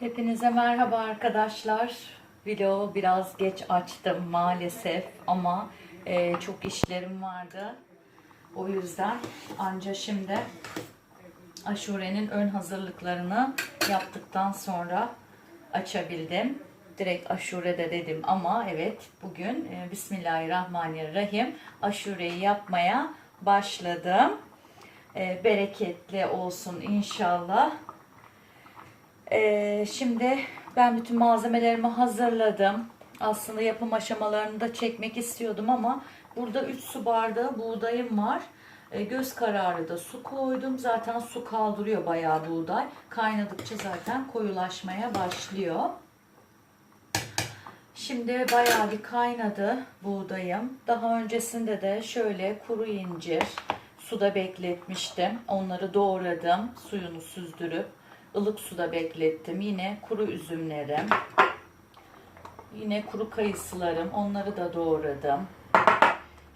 Hepinize merhaba arkadaşlar. Video biraz geç açtım maalesef ama e, çok işlerim vardı. O yüzden anca şimdi aşurenin ön hazırlıklarını yaptıktan sonra açabildim. Direkt aşurede dedim ama evet bugün e, Bismillahirrahmanirrahim aşureyi yapmaya başladım. E, bereketli olsun inşallah. Ee, şimdi ben bütün malzemelerimi hazırladım. Aslında yapım aşamalarını da çekmek istiyordum ama burada 3 su bardağı buğdayım var. Ee, göz kararı da su koydum. Zaten su kaldırıyor bayağı buğday. Kaynadıkça zaten koyulaşmaya başlıyor. Şimdi bayağı bir kaynadı buğdayım. Daha öncesinde de şöyle kuru incir suda bekletmiştim. Onları doğradım. Suyunu süzdürüp ılık suda beklettim. Yine kuru üzümlerim. Yine kuru kayısılarım. Onları da doğradım.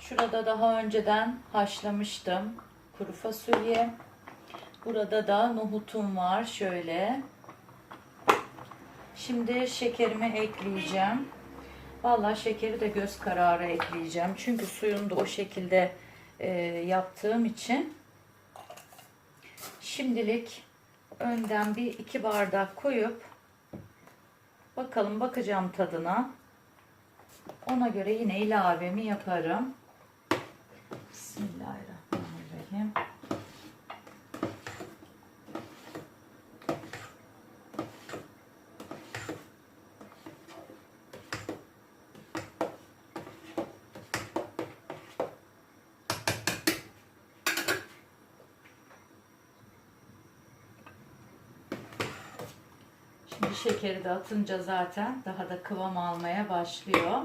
Şurada daha önceden haşlamıştım. Kuru fasulye. Burada da nohutum var. Şöyle. Şimdi şekerimi ekleyeceğim. Vallahi şekeri de göz kararı ekleyeceğim. Çünkü suyunu da o şekilde e, yaptığım için şimdilik önden bir iki bardak koyup bakalım bakacağım tadına. Ona göre yine ilavemi yaparım. Bismillahirrahmanirrahim. Şimdi şekeri de atınca zaten daha da kıvam almaya başlıyor.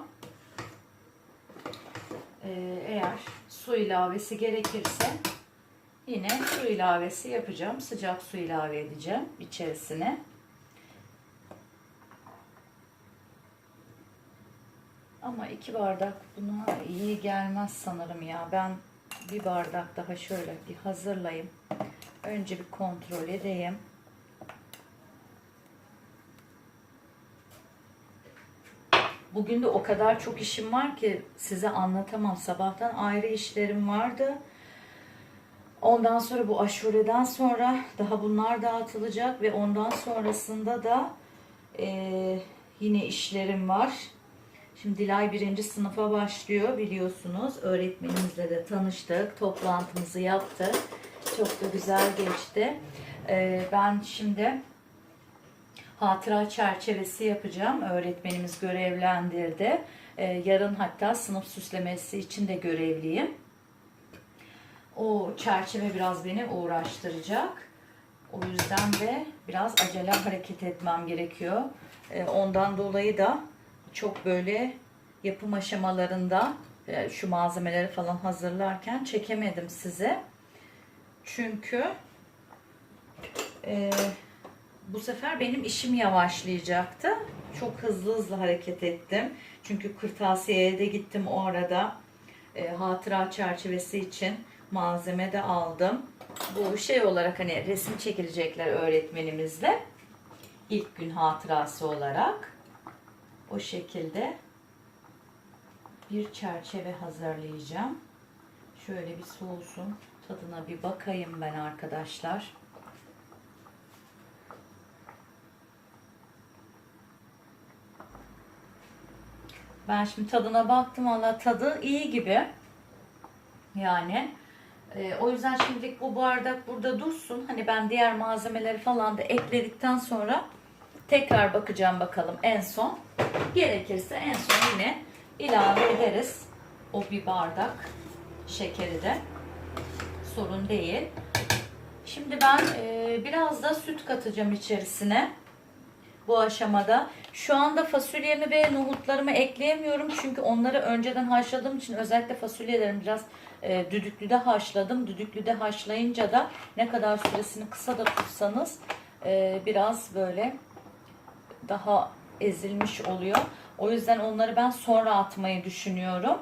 Ee, eğer su ilavesi gerekirse yine su ilavesi yapacağım. Sıcak su ilave edeceğim içerisine. Ama iki bardak buna iyi gelmez sanırım ya. Ben bir bardak daha şöyle bir hazırlayayım. Önce bir kontrol edeyim. Bugün de o kadar çok işim var ki size anlatamam. Sabahtan ayrı işlerim vardı. Ondan sonra bu aşureden sonra daha bunlar dağıtılacak ve ondan sonrasında da e, yine işlerim var. Şimdi Dilay birinci sınıfa başlıyor biliyorsunuz. Öğretmenimizle de tanıştık. Toplantımızı yaptık. Çok da güzel geçti. E, ben şimdi hatıra çerçevesi yapacağım. Öğretmenimiz görevlendirdi. Ee, yarın hatta sınıf süslemesi için de görevliyim. O çerçeve biraz beni uğraştıracak. O yüzden de biraz acele hareket etmem gerekiyor. Ee, ondan dolayı da çok böyle yapım aşamalarında e, şu malzemeleri falan hazırlarken çekemedim size. Çünkü e, bu sefer benim işim yavaşlayacaktı. Çok hızlı hızlı hareket ettim. Çünkü kırtasiyeye de gittim o arada. E, hatıra çerçevesi için malzeme de aldım. Bu şey olarak hani resim çekilecekler öğretmenimizle. İlk gün hatırası olarak. O şekilde bir çerçeve hazırlayacağım. Şöyle bir soğusun. Tadına bir bakayım ben arkadaşlar. Ben şimdi tadına baktım valla tadı iyi gibi. Yani e, o yüzden şimdilik bu bardak burada dursun. Hani ben diğer malzemeleri falan da ekledikten sonra tekrar bakacağım bakalım en son. Gerekirse en son yine ilave ederiz o bir bardak şekeri de. Sorun değil. Şimdi ben e, biraz da süt katacağım içerisine bu aşamada. Şu anda fasulyemi ve nohutlarımı ekleyemiyorum. Çünkü onları önceden haşladığım için özellikle fasulyelerimi biraz e, düdüklüde haşladım. Düdüklüde haşlayınca da ne kadar süresini kısa da tutsanız e, biraz böyle daha ezilmiş oluyor. O yüzden onları ben sonra atmayı düşünüyorum.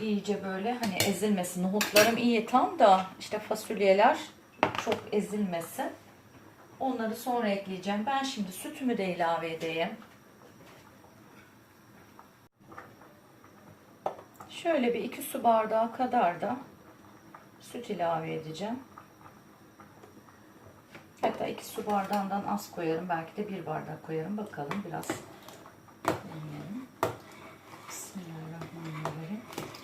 İyice böyle hani ezilmesin. Nohutlarım iyi tam da işte fasulyeler çok ezilmesin. Onları sonra ekleyeceğim. Ben şimdi sütümü de ilave edeyim. Şöyle bir iki su bardağı kadar da süt ilave edeceğim. Hatta iki su bardağından az koyarım. Belki de bir bardak koyarım. Bakalım biraz. Bismillahirrahmanirrahim.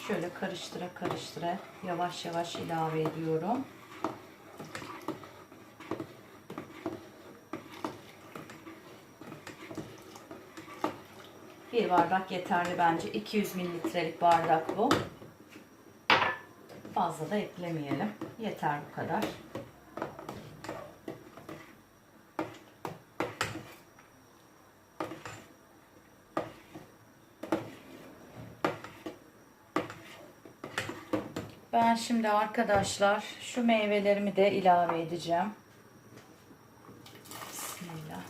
Şöyle karıştıra karıştıra yavaş yavaş ilave ediyorum. Bir bardak yeterli bence. 200 mililitrelik bardak bu. Fazla da eklemeyelim. Yeter bu kadar. Ben şimdi arkadaşlar şu meyvelerimi de ilave edeceğim. Bismillah.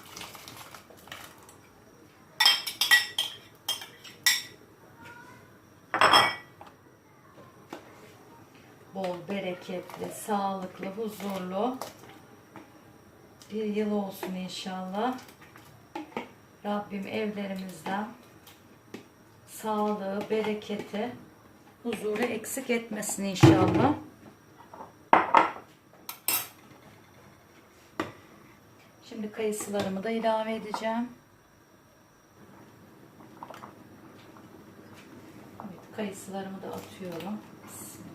Bol, bereketli, sağlıklı, huzurlu bir yıl olsun inşallah. Rabbim evlerimizden sağlığı, bereketi, huzuru eksik etmesin inşallah. Şimdi kayısılarımı da ilave edeceğim. Evet, kayısılarımı da atıyorum. Bismillah.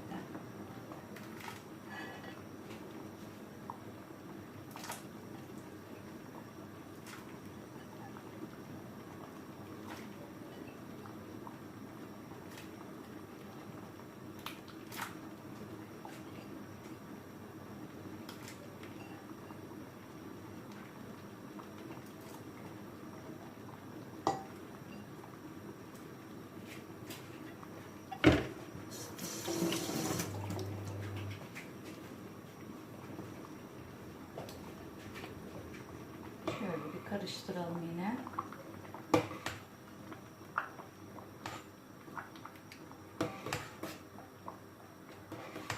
Şöyle bir karıştıralım yine.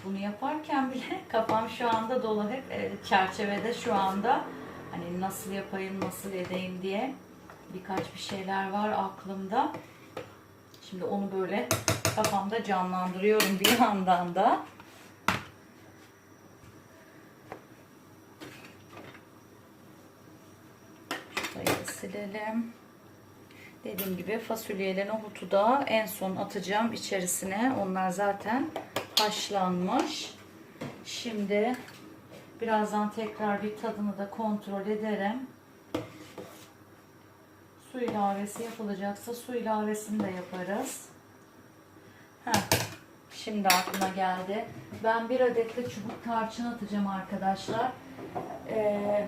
Bunu yaparken bile kafam şu anda dolu hep e, çerçevede şu anda hani nasıl yapayım nasıl edeyim diye birkaç bir şeyler var aklımda. Şimdi onu böyle kafamda canlandırıyorum bir yandan da. Şurayı da silelim. Dediğim gibi fasulyeyle nohutu da en son atacağım içerisine. Onlar zaten haşlanmış. Şimdi birazdan tekrar bir tadını da kontrol ederim. Su ilavesi yapılacaksa su ilavesini de yaparız. Heh, şimdi aklıma geldi. Ben bir adet de çubuk tarçın atacağım arkadaşlar. Ee,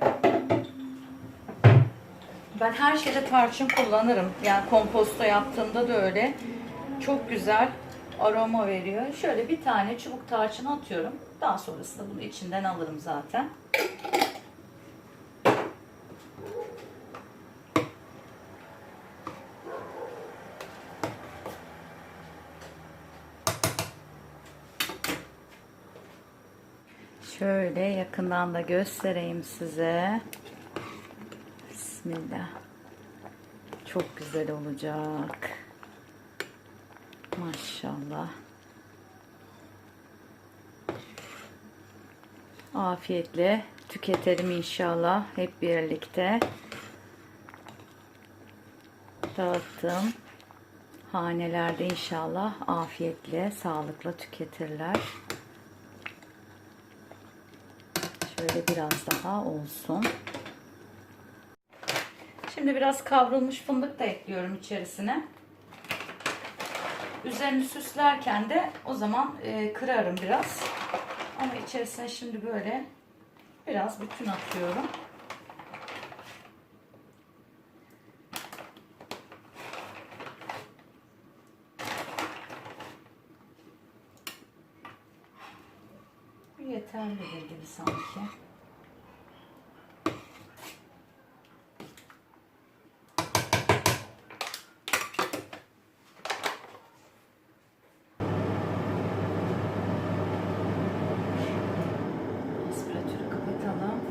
ben her şeyde tarçın kullanırım. Yani komposto yaptığımda da öyle. Çok güzel aroma veriyor. Şöyle bir tane çubuk tarçın atıyorum. Daha sonrasında bunu içinden alırım zaten. Şöyle yakından da göstereyim size. Bismillah. Çok güzel olacak. Maşallah. Afiyetle tüketelim inşallah hep birlikte. Dağıttım. Hanelerde inşallah afiyetle, sağlıkla tüketirler. Şöyle biraz daha olsun. Şimdi biraz kavrulmuş fındık da ekliyorum içerisine. Üzerini süslerken de o zaman e, kırarım biraz. Ama içerisine şimdi böyle biraz bütün atıyorum. Yeterlidir gibi sanki. Aspiratörü kapatalım.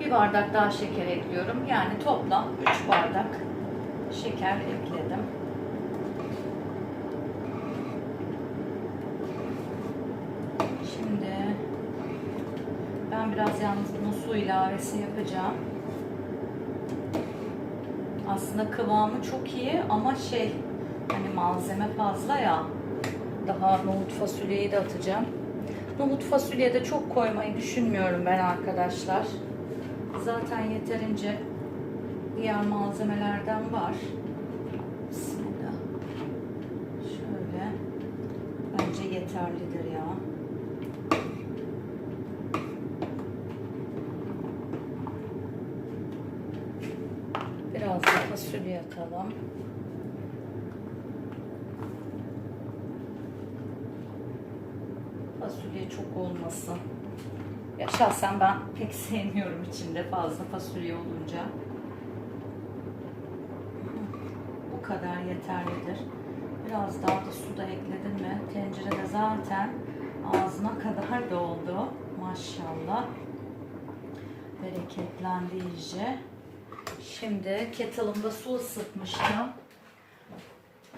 Bir bardak daha şeker ekliyorum. Yani toplam 3 bardak şeker ekledim. Şimdi ben biraz yalnız bunun su ilavesi yapacağım. Aslında kıvamı çok iyi ama şey hani malzeme fazla ya. Daha nohut fasulyeyi de atacağım. Nohut fasulye de çok koymayı düşünmüyorum ben arkadaşlar. Zaten yeterince diğer malzemelerden var. Bismillah. Şöyle. Bence yeterlidir ya. Biraz da fasulye atalım. Fasulye çok olmasın. Ya şahsen ben pek sevmiyorum içinde fazla fasulye olunca. Bu kadar yeterlidir. Biraz daha da su da ekledim mi? Tencerede zaten ağzına kadar doldu. Maşallah. Bereketlendi iyice. Şimdi kettle'ımda su ısıtmıştım.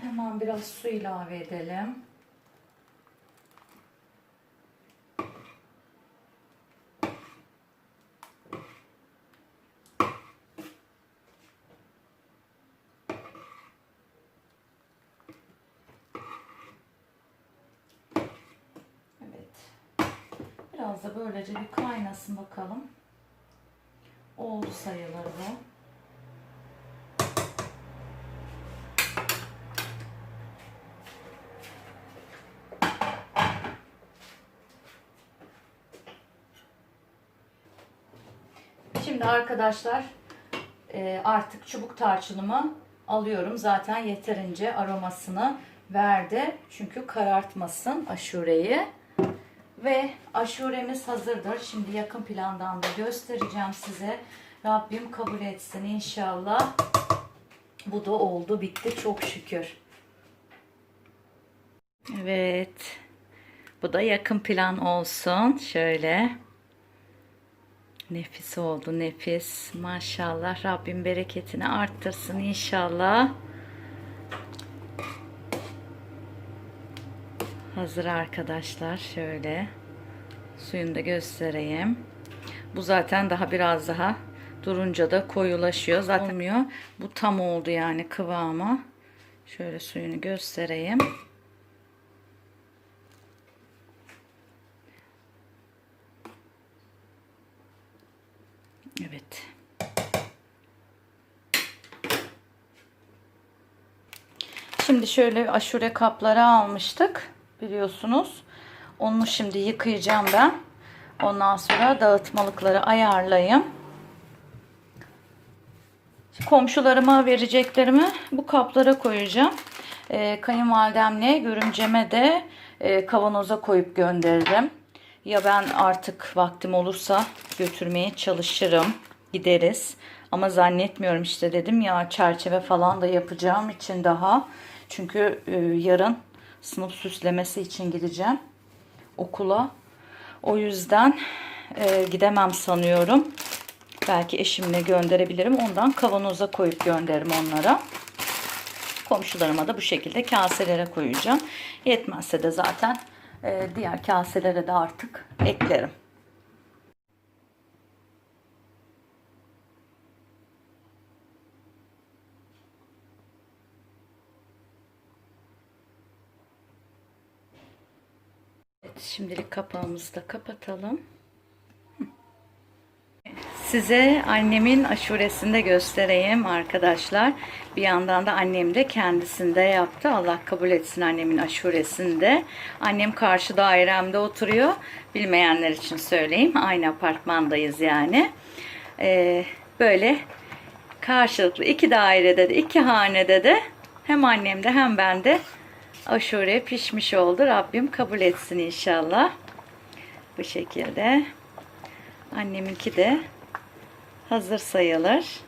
Hemen biraz su ilave edelim. Evet. Biraz böylece bir kaynasın bakalım. Oldu sayılır bu. Şimdi arkadaşlar e, artık çubuk tarçınımı alıyorum. Zaten yeterince aromasını verdi. Çünkü karartmasın aşureyi. Ve aşuremiz hazırdır. Şimdi yakın plandan da göstereceğim size. Rabbim kabul etsin inşallah. Bu da oldu bitti çok şükür. Evet. Bu da yakın plan olsun. Şöyle. Nefis oldu nefis. Maşallah Rabbim bereketini arttırsın inşallah. Hazır arkadaşlar. Şöyle suyunu da göstereyim. Bu zaten daha biraz daha durunca da koyulaşıyor. Zaten olmuyor. Bu tam oldu yani kıvamı. Şöyle suyunu göstereyim. Evet. Şimdi şöyle aşure kapları almıştık. Biliyorsunuz. Onu şimdi yıkayacağım ben. Ondan sonra dağıtmalıkları ayarlayayım. Komşularıma vereceklerimi bu kaplara koyacağım. Ee, kayınvalidemle görümceme de e, kavanoza koyup gönderirim. Ya ben artık vaktim olursa götürmeye çalışırım. Gideriz. Ama zannetmiyorum işte dedim ya çerçeve falan da yapacağım için daha. Çünkü e, yarın sınıf süslemesi için gideceğim okula. O yüzden e, gidemem sanıyorum. Belki eşimle gönderebilirim. Ondan kavanoza koyup gönderirim onlara. Komşularıma da bu şekilde kaselere koyacağım. Yetmezse de zaten e, diğer kaselere de artık eklerim. Şimdilik kapağımızı da kapatalım. Size annemin aşuresini de göstereyim arkadaşlar. Bir yandan da annem de kendisinde yaptı. Allah kabul etsin annemin aşuresinde. Annem karşı dairemde oturuyor. Bilmeyenler için söyleyeyim. Aynı apartmandayız yani. Ee, böyle karşılıklı iki dairede de iki hanede de hem annemde hem bende aşure pişmiş oldu. Rabbim kabul etsin inşallah. Bu şekilde. Anneminki de hazır sayılır.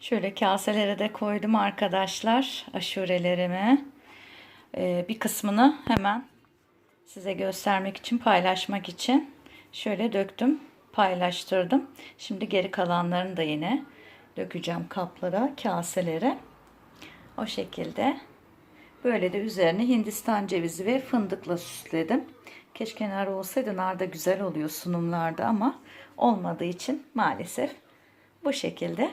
Şöyle kaselere de koydum arkadaşlar aşurelerimi. Ee, bir kısmını hemen size göstermek için, paylaşmak için şöyle döktüm, paylaştırdım. Şimdi geri kalanlarını da yine dökeceğim kaplara, kaselere. O şekilde. Böyle de üzerine Hindistan cevizi ve fındıkla süsledim. Keşke nar olsaydı nar güzel oluyor sunumlarda ama olmadığı için maalesef bu şekilde.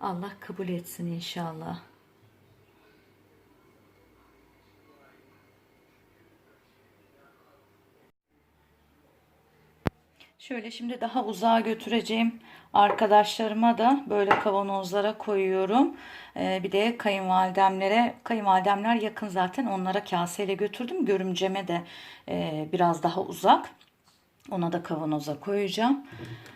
Allah kabul etsin inşallah. Şöyle şimdi daha uzağa götüreceğim arkadaşlarıma da böyle kavanozlara koyuyorum. Ee, bir de kayınvalidemlere, kayınvalidemler yakın zaten onlara kaseyle götürdüm. Görümceme de e, biraz daha uzak. Ona da kavanoza koyacağım.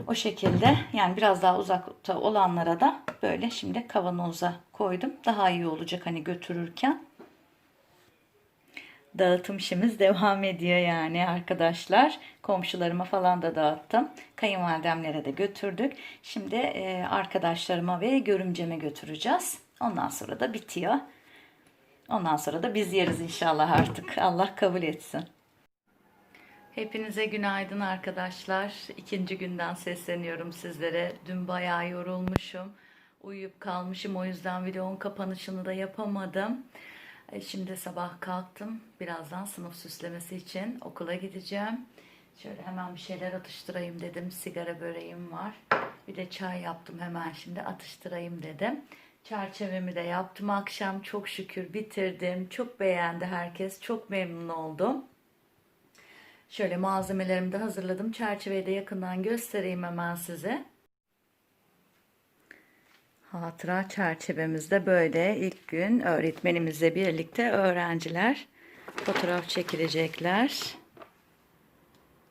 O şekilde yani biraz daha uzakta olanlara da böyle şimdi kavanoza koydum. Daha iyi olacak hani götürürken dağıtım işimiz devam ediyor yani arkadaşlar. Komşularıma falan da dağıttım. Kayınvalidemlere de götürdük. Şimdi e, arkadaşlarıma ve görümceme götüreceğiz. Ondan sonra da bitiyor. Ondan sonra da biz yeriz inşallah artık. Allah kabul etsin. Hepinize günaydın arkadaşlar. İkinci günden sesleniyorum sizlere. Dün bayağı yorulmuşum. Uyuyup kalmışım. O yüzden videonun kapanışını da yapamadım. E, Şimdi sabah kalktım. Birazdan sınıf süslemesi için okula gideceğim. Şöyle hemen bir şeyler atıştırayım dedim. Sigara böreğim var. Bir de çay yaptım hemen şimdi atıştırayım dedim. Çerçevemi de yaptım akşam çok şükür bitirdim. Çok beğendi herkes. Çok memnun oldum. Şöyle malzemelerimi de hazırladım. Çerçeveyi de yakından göstereyim hemen size. Hatıra çerçevemizde böyle ilk gün öğretmenimizle birlikte öğrenciler fotoğraf çekilecekler.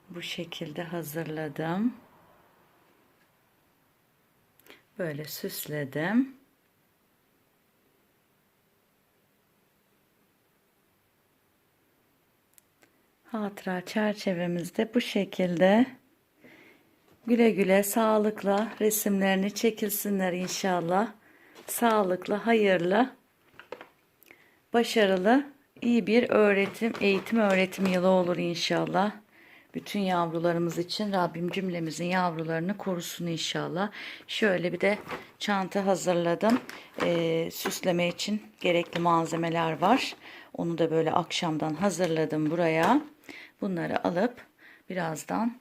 Bu şekilde hazırladım. Böyle süsledim. Hatıra çerçevemizde bu şekilde güle güle sağlıkla resimlerini çekilsinler inşallah. Sağlıklı, hayırlı, başarılı, iyi bir öğretim, eğitim öğretim yılı olur inşallah. Bütün yavrularımız için Rabbim cümlemizin yavrularını korusun inşallah. Şöyle bir de çanta hazırladım. Ee, süsleme için gerekli malzemeler var. Onu da böyle akşamdan hazırladım buraya. Bunları alıp birazdan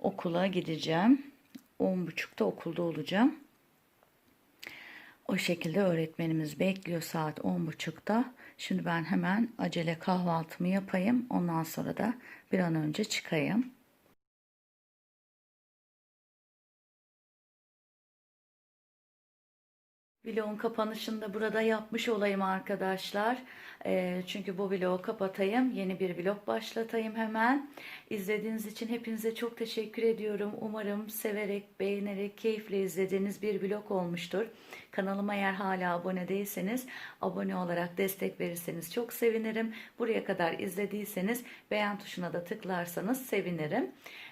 okula gideceğim. 10.30'da okulda olacağım. O şekilde öğretmenimiz bekliyor saat 10.30'da. Şimdi ben hemen acele kahvaltımı yapayım. Ondan sonra da bir an önce çıkayım. Vlogun kapanışını da burada yapmış olayım arkadaşlar. Ee, çünkü bu vlogu kapatayım. Yeni bir vlog başlatayım hemen. İzlediğiniz için hepinize çok teşekkür ediyorum. Umarım severek, beğenerek, keyifle izlediğiniz bir vlog olmuştur. Kanalıma eğer hala abone değilseniz abone olarak destek verirseniz çok sevinirim. Buraya kadar izlediyseniz beğen tuşuna da tıklarsanız sevinirim.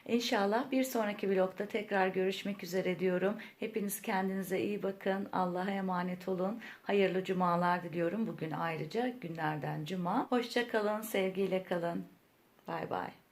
İnşallah bir sonraki vlogda tekrar görüşmek üzere diyorum. Hepiniz kendinize iyi bakın. Allah'a emanet olun. Hayırlı cumalar diliyorum. Bugün ayrıca günlerden cuma. Hoşça kalın, sevgiyle kalın. Bay bay.